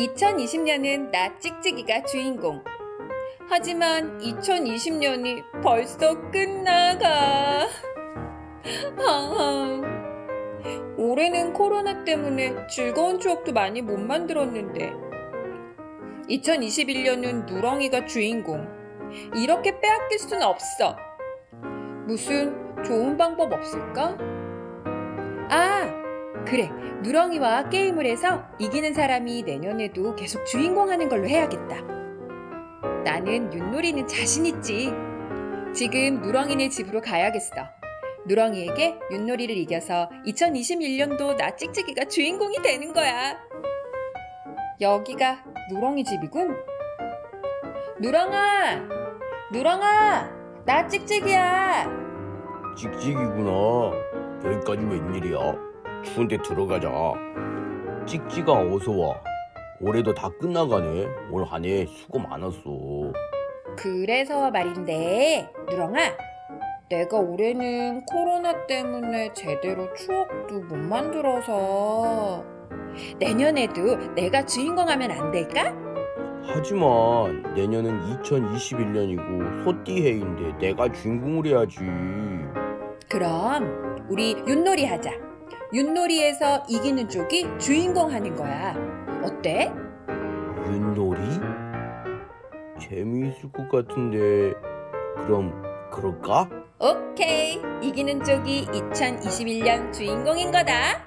2020년은 나 찍찍이가 주인공. 하지만 2020년이 벌써 끝나가. 올해는 코로나 때문에 즐거운 추억도 많이 못 만들었는데. 2021년은 누렁이가 주인공. 이렇게 빼앗길 순 없어. 무슨 좋은 방법 없을까? 아, 그래. 누렁이와 게임을 해서 이기는 사람이 내년에도 계속 주인공 하는 걸로 해야겠다. 나는 윷놀이는 자신있지. 지금 누렁이네 집으로 가야겠어. 누렁이에게 윷놀이를 이겨서 2021년도 나 찍찍이가 주인공이 되는 거야. 여기가 누렁이 집이군. 누렁아! 누렁아! 나 찍찍이야! 찍찍이구나. 여기까지 웬일이야? 추운데 들어가자. 찍찍아 어서 와. 올해도 다 끝나가네. 올 한 해 수고 많았어. 그래서 말인데, 누렁아, 내가 올해는 코로나 때문에 제대로 추억도 못 만들어서 내년에도 내가 주인공 하면 안 될까? 하지만 내년은 2021년이고 소띠 해인데 내가 주인공을 해야지. 그럼 우리 윷놀이 하자. 윷놀이에서 이기는 쪽이 주인공 하는 거야. 어때? 윷놀이? 재미있을 것 같은데 그럼 그럴까? 오케이. 이기는 쪽이 2021년 주인공인 거다.